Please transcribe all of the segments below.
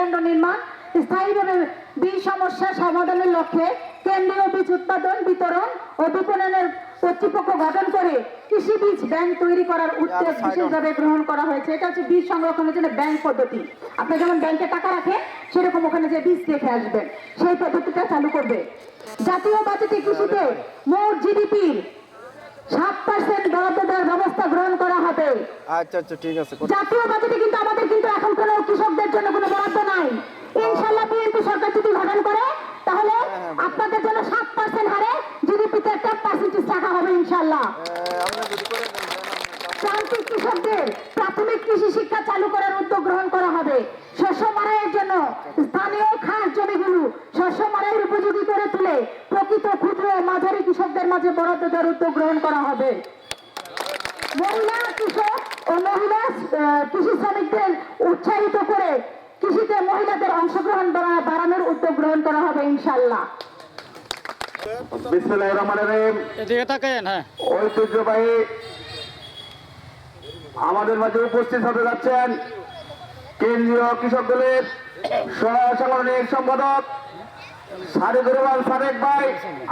কেন্দ্র নির্মাণ স্থায়ীভাবে বীজ সমস্যা সমাধানের লক্ষ্যে কেন্দ্রীয় বীজ উৎপাদন বিতরণ ও বিপণনের কর্তৃপক্ষ গঠন করে কৃষি বীজ ব্যাংক তৈরি করার উদ্যোগ বিশেষভাবে গ্রহণ করা হয়েছে। এটা হচ্ছে বীজ সংরক্ষণের জন্য ব্যাংক পদ্ধতি। আপনি যেমন ব্যাংকে টাকা রাখেন সেরকম ওখানে যে বীজ রেখে আসবেন সেই পদ্ধতিটা চালু করবে। জাতীয় বাজেটে কৃষিতে মোট জিডিপির সাত পার্সেন্ট বরাদ্দ দেওয়ার ব্যবস্থা গ্রহণ করা হবে আচ্ছা আচ্ছা ঠিক আছে জাতীয় বাজেটে কিন্তু আমাদের কিন্তু এখন কোনো কৃষকদের জন্য কোনো বরাদ্দ নাই। ইনশাল্লাহ বিএনপি সরকার যদি গঠন করে তাহলে আপনাদের জন্য সাত পার্সেন্ট হারে জিডিপিতে একটা পার্সেন্টেজ রাখা হবে আমরা। প্রান্তিক কৃষকদের প্রাথমিক কৃষি শিক্ষা চালু করার উদ্যোগ গ্রহণ করা হবে। শস্য মারাইয়ের জন্য স্থানীয় খাস জমিগুলো শস্য মারাইয়ের উপযোগী করে তুলে প্রকৃত ক্ষুদ্র মাঝারি কৃষকদের মাঝে বরাদ্দ দেওয়ার উদ্যোগ গ্রহণ করা হবে। মহিলা কৃষক ও মহিলা কৃষি শ্রমিকদের উৎসাহিত করে কৃষিতে মহিলাদের অংশগ্রহণ বাড়ানোর উদ্যোগ গ্রহণ করা হবে ইনশাল্লাহ বিসমুল্লাহির রহমানির রহিম। এদিকে তাকায়েন হ্যাঁ। ঐতিহ্যবাহী আমাদের মাঝে উপস্থিত হতে যাচ্ছেন কেন্দ্রীয় কৃষক দলের সহ সাংগঠনিক সম্পাদক সারেকুর রহমান সারেক ভাই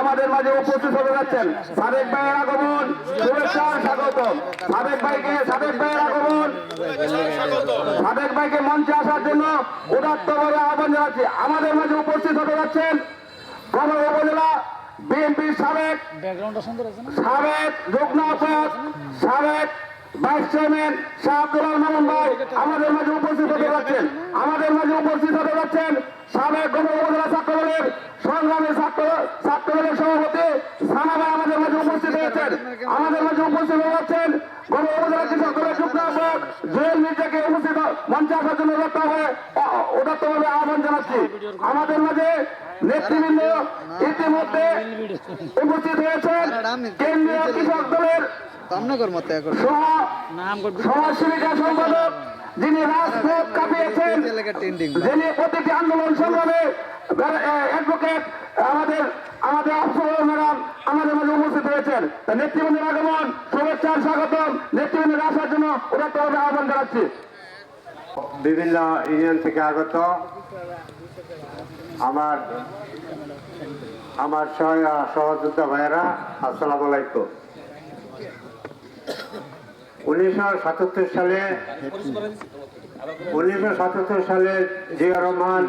আমাদের মাঝে উপস্থিত হতে যাচ্ছেন। সারেক ভাইয়ের আগমন। শুভেচ্ছা স্বাগত। সারেক ভাইকে সারেক ভাইয়ের আগমন। সাদেক ভাইকে মঞ্চে আসার জন্য উদাত্তভাবে আহ্বান জানাচ্ছি। আমাদের মাঝে উপস্থিত হতে যাচ্ছেন উপজেলা বিএনপির সাবেক সাবেক আহ্বায়ক সাবেক ভাইস চেয়ারম্যান শাহ আব্দুল মামুন ভাই আমাদের মাঝে উপস্থিত হতে যাচ্ছেন। আমাদের মাঝে উপস্থিত হতে যাচ্ছেন সাবেক গণ দলের সংগ্রামী ছাত্র ছাত্র দলের সভাপতি সানা ভাই আমাদের মাঝে উপস্থিত হয়েছেন। আমাদের মাঝে উপস্থিত হয়ে যাচ্ছেন। গণ উপজেলা কৃষক দলের যুগ্ম আহ্বায়ক জুয়েল মির্জাকে উপস্থিত মঞ্চে আসার জন্য উদাত্তভাবে উদাত্তভাবে আহ্বান জানাচ্ছি। আমাদের মাঝে নেতৃবৃন্দ ইতিমধ্যে উপস্থিত হয়েছেন। কেন্দ্রীয় কৃষক দলের সহ সমাজসেবিকা সম্পাদক যিনি রাজপথ কাঁপিয়েছেন যিনি প্রতিটি আন্দোলন সংগ্রামে অ্যাডভোকেট আমাদের আমাদের আফসর ম্যাডাম আমাদের মাঝে উপস্থিত হয়েছেন। তা নেতৃবৃন্দের আগমন শুভেচ্ছা স্বাগতম। নেতৃবৃন্দের আসার জন্য ওরা তো আহ্বান জানাচ্ছি। বিভিন্ন ইউনিয়ন থেকে আগত আমার আমার সহ- সহযোদ্ধা ভাইয়েরা আসসালামু আলাইকুম। উনিশশো সাতাত্তর সালে উনিশশো সাতাত্তর সালে জিয়া রহমান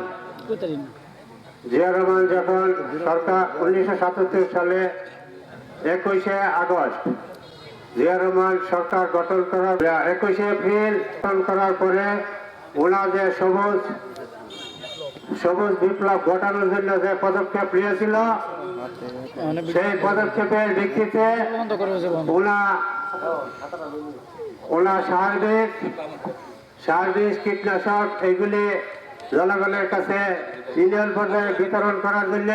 জিয়া রহমান যখন সরকার উনিশশো সাতাত্তর সালে একুশে আগস্ট জিয়া রহমান সরকার গঠন করার একুশে এপ্রিল গঠন করার পরে ওনার যে সবুজ সবুজ বিপ্লব ঘটানোর জন্য যে পদক্ষেপ নিয়েছিল সেই পদক্ষেপের ভিত্তিতে বন্ধ ওনা ওনা সার্বিক সার্বিক কীটনাশক এইগুলি জনগণের কাছে ইউনিয়ন পর্যায়ে বিতরণ করার জন্য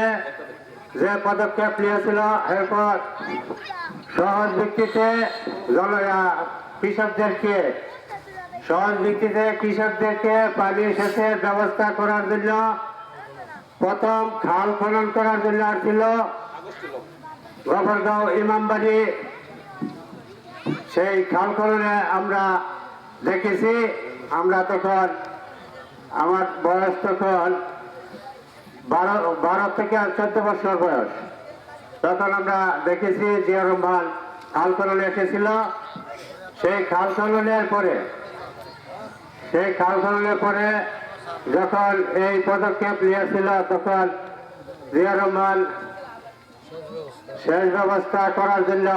যে পদক্ষেপ নিয়েছিল, এরপর সহজ ভিত্তিতে জন কৃষকদেরকে, সহজ ভিত্তিতে কৃষকদেরকে পানি সেচের ব্যবস্থা করার জন্য, প্রথম খাল খনন করার জন্য আসছিল গফরগাঁও ইমামবাড়ি সেই খাল খননে আমরা দেখেছি, আমরা তখন, আমার বয়স তখন বারো বারো থেকে চোদ্দ বছর বয়স। তখন আমরা দেখেছি জিয়া রহমান খাল খননে এসেছিল। সেই খাল খননের পরে, সেই খাল খননের পরে যখন এই পদক্ষেপ নিয়েছিল, তখন জিয়া রহমান শেষ ব্যবস্থা করার জন্য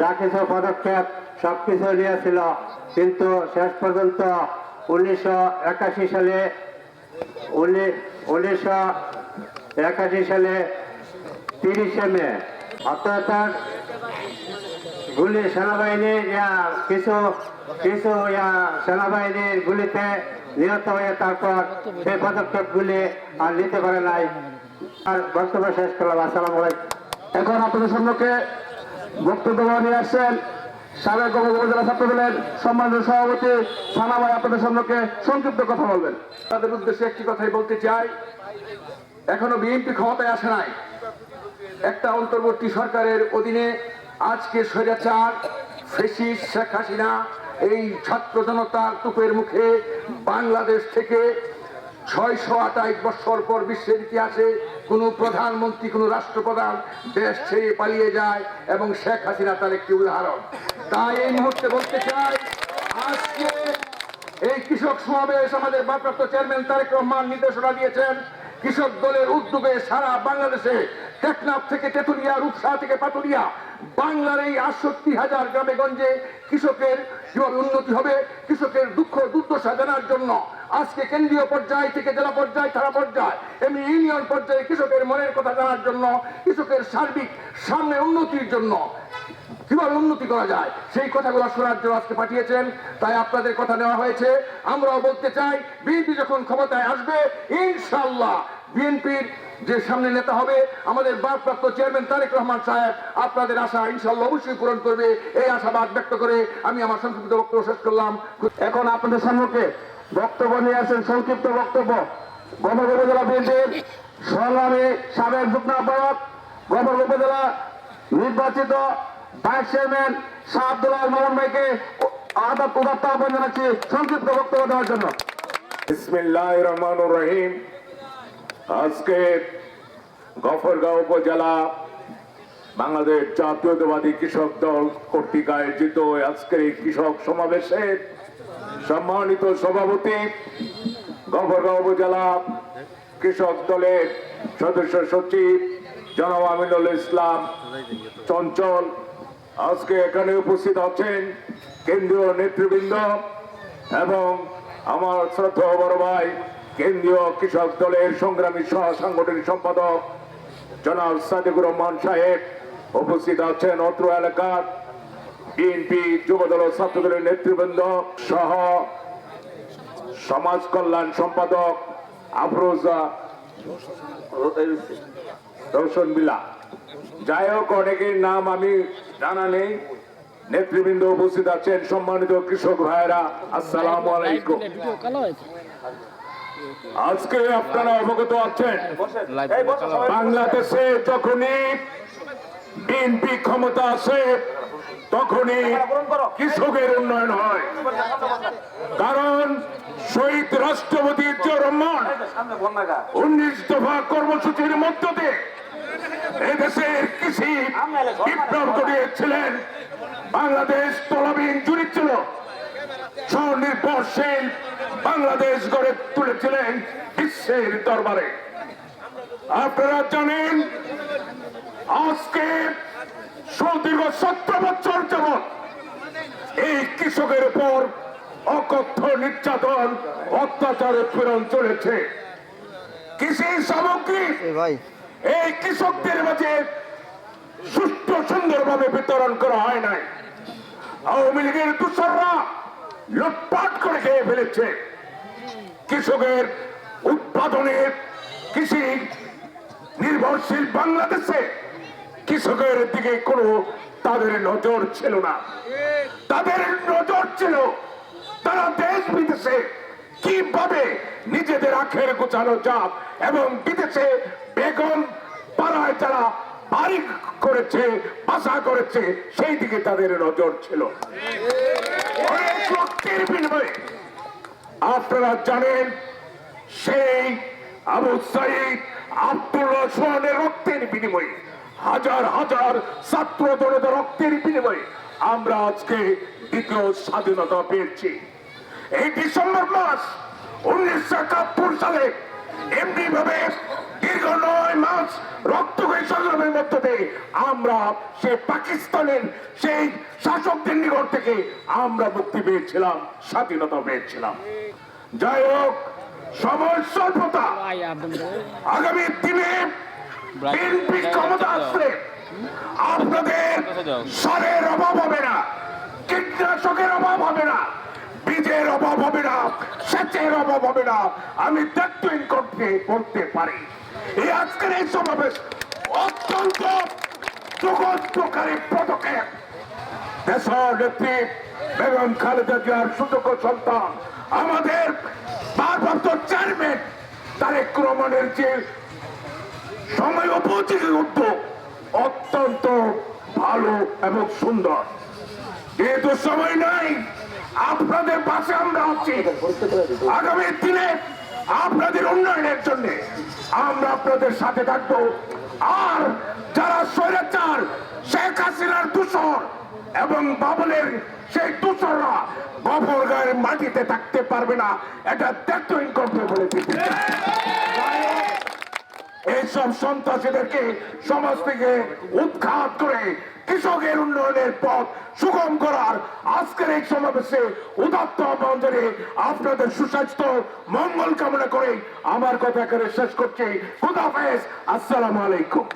যা কিছু পদক্ষেপ সবকিছু নিয়েছিল। কিন্তু শেষ পর্যন্ত উনিশশো একাশি সালে উনিশশো একাশি সালে তিরিশে মে অত্যাচার গুলি সেনাবাহিনীর কিছু কিছু সেনাবাহিনীর গুলিতে নিহত হয়ে তারপর সেই পদক্ষেপগুলি আর নিতে পারে নাই। আর বক্তব্য শেষ করলাম। আসসালামু এখন আপনাদের সম্মুখে বক্তব্য নিয়ে আসছেন সাবেক উপজেলা ছাত্র দলের সম্মানিত সভাপতি সানা ভাই, আপনাদের সম্মুখে সংক্ষিপ্ত কথা বলবেন। তাদের উদ্দেশ্যে একটি কথাই বলতে চাই, এখনও বিএনপি ক্ষমতায় আসে নাই। একটা অন্তর্বর্তী সরকারের অধীনে আজকে স্বৈরাচার ফেসিস শেখ হাসিনা এই ছাত্র জনতার তুপের মুখে বাংলাদেশ থেকে ছয়শো আটাইশ বছর পর বিশ্বের ইতিহাসে কোনো প্রধানমন্ত্রী, কোনো রাষ্ট্রপ্রধান দেশ ছেড়ে পালিয়ে যায় এবং শেখ হাসিনা তার একটি উদাহরণ। তাই এই মুহূর্তে বলতে চাই, আজকে এই কৃষক সমাবেশ আমাদের ভারপ্রাপ্ত চেয়ারম্যান তারেক রহমান নির্দেশনা দিয়েছেন, কৃষক দলের উদ্যোগে সারা বাংলাদেশে টেকনাফ থেকে তেতুলিয়া, রূপসা থেকে পাতুরিয়া বাংলার এই আটষট্টি হাজার গ্রামে গঞ্জে কৃষকের কীভাবে উন্নতি হবে, কৃষকের দুঃখ দুর্দশা জানার জন্য আজকে কেন্দ্রীয় পর্যায় থেকে জেলা পর্যায়, থানা পর্যায়, এমনি ইউনিয়ন পর্যায়ে কৃষকের মনের কথা জানার জন্য, কৃষকের সার্বিক সামনে উন্নতির জন্য কীভাবে উন্নতি করা যায়, সেই কথাগুলো শোনার জন্য আজকে পাঠিয়েছেন। তাই আপনাদের কথা নেওয়া হয়েছে। আমরাও বলতে চাই, বিএনপি যখন ক্ষমতায় আসবে ইনশাল্লাহ বিএনপির যে সামনে নেতা হবে, আমাদের ভারপ্রাপ্ত চেয়ারম্যান তারেক রহমান সাহেব আপনাদের আশা ইনশাল্লাহ অবশ্যই পূরণ করবে। এই আশাবাদ ব্যক্ত করে আমি আমার সংক্ষিপ্ত বক্তব্য শেষ করলাম। এখন আপনাদের সম্মুখে বক্তব্য নিয়ে আসেন সংক্ষিপ্ত বক্তব্য। গভর্নর উপজেলা বিএনপির সংগ্রামী সাবেক যুগ্ম আহ্বায়ক গভর্নর উপজেলা নির্বাচিত ভাইস চেয়ারম্যান শাহ আব্দুল্লাহ মোহন ভাইকে আদাব উদাত্ত জানাচ্ছি সংক্ষিপ্ত বক্তব্য দেওয়ার জন্য। বিসমিল্লাহ রহমান রহিম। আজকে গফরগাঁও উপজেলা বাংলাদেশ জাতীয়তাবাদী কৃষক দল কর্তৃক আয়োজিত আজকের এই কৃষক সমাবেশে সম্মানিত সভাপতি গফরগাঁও উপজেলা কৃষক দলের সদস্য সচিব, জনাব আমিনুল ইসলাম চঞ্চল। আজকে এখানে উপস্থিত আছেন কেন্দ্রীয় নেতৃবৃন্দ এবং আমার শ্রদ্ধা বড় ভাই, কেন্দ্রীয় কৃষক দলের সংগ্রামী সহ সাংগঠনিক সম্পাদক জনাব সাদিকুর রহমান সাহেব উপস্থিত আছেন অত্র এলাকার বিএনপি যুবদল ও ছাত্র দলের নেতৃবৃন্দ সহ সমাজ কল্যাণ সম্পাদক আফরোজা রোশন বিলা যাই হোক, অনেকের নাম আমি জানা নেই। নেতৃবৃন্দ উপস্থিত আছেন সম্মানিত কৃষক ভাইরা আসসালাম আলাইকুম। আজকে আপনারা অবগত আছেন, বাংলাদেশে যখনই বিএনপি ক্ষমতা আসে তখনই কৃষকের উন্নয়ন হয়। কারণ শহীদ রাষ্ট্রপতি জিয়া রহমান উনিশ দফা কর্মসূচির মধ্য দিয়ে এদেশের কৃষি বিপ্লব ঘটিয়েছিলেন। বাংলাদেশ তলাবিহীন জুড়ি ছিল। স্বনির্ভরশীল বাংলাদেশ গড়ে তুলেছিলেন বিশ্বের দরবারে। আপনারা জানেন আজকে সুদীর্ঘ সতেরো বছর যেমন এই কৃষকের উপর অকথ্য নির্যাতন অত্যাচার প্রেরণ চলেছে। কৃষি সামগ্রী এই কৃষকদের মাঝে সুস্থ সুন্দরভাবে বিতরণ করা হয় নাই। আওয়ামী লীগের দূষররা লুটপাট করে খেয়ে ফেলেছে। কৃষকের উৎপাদনের কৃষি নির্ভরশীল বাংলাদেশে কৃষকের দিকে কোনো তাদের নজর ছিল না। তাদের নজর ছিল তারা দেশ বিদেশে কীভাবে নিজেদের আখের গোছানো চাপ এবং বিদেশে বেগম পাড়ায় যারা বাড়ি করেছে, বাসা করেছে, সেই দিকে তাদের নজর ছিল। আপনারা জানেন, সেই আবু সাইদ আব্দুল্লাহ সোহানের রক্তের বিনিময়ে হাজার হাজার ছাত্র জনতা রক্তের বিনিময়ে আমরা আজকে দ্বিতীয় স্বাধীনতা পেয়েছি। এই ডিসেম্বর মাস উনিশশো একাত্তর সালে এমনি ভাবে দীর্ঘ নয় মাস রক্ত সংগ্রামের মধ্য দিয়ে আমরা সে পাকিস্তানের সেই শাসকদের নিকট থেকে আমরা মুক্তি পেয়েছিলাম স্বাধীনতা পেয়েছিলাম। যাই হোক সময় স্বল্পতা। আগামী দিনে বিএনপি ক্ষমতা আসলে আপনাদের সারের অভাব হবে না কীটনাশকের অভাব হবে না বীজের অভাব হবে না সেচের অভাব হবে না। আমি দায়িত্বহীন করতে বলতে পারি। এই আজকের এই সমাবেশ অত্যন্ত যুগন্তকারী পদক্ষেপ। দেশের নেত্রী বেগম খালেদা জিয়ার সুযোগ্য সন্তান আমাদের ভারপ্রাপ্ত চেয়ারম্যান তারেক রহমানের যে সময় উপযোগী উদ্যোগ অত্যন্ত ভালো এবং সুন্দর। যেহেতু সময় নাই বলছি আগামী দিনে আপনাদের উন্নয়নের জন্য আমরা আপনাদের সাথে থাকব। আর যারা স্বৈরাচার, শেখ হাসিনার দূষর এবং বাবলের সেই দূষররা গফর গায়ের মাটিতে থাকতে পারবে না, এটা দেখতেই বলে চাই। এইসব সন্ত্রাসীদেরকে সমাজ থেকে উৎখাত করে কৃষকের উন্নয়নের পথ সুগম করার আজকের এই সমাবেশে উদাত্ত আহ্বান আপনাদের সুস্বাস্থ্য, মঙ্গল কামনা করে আমার কথা করে শেষ করছি। খুদাফেজ আসসালামু আলাইকুম।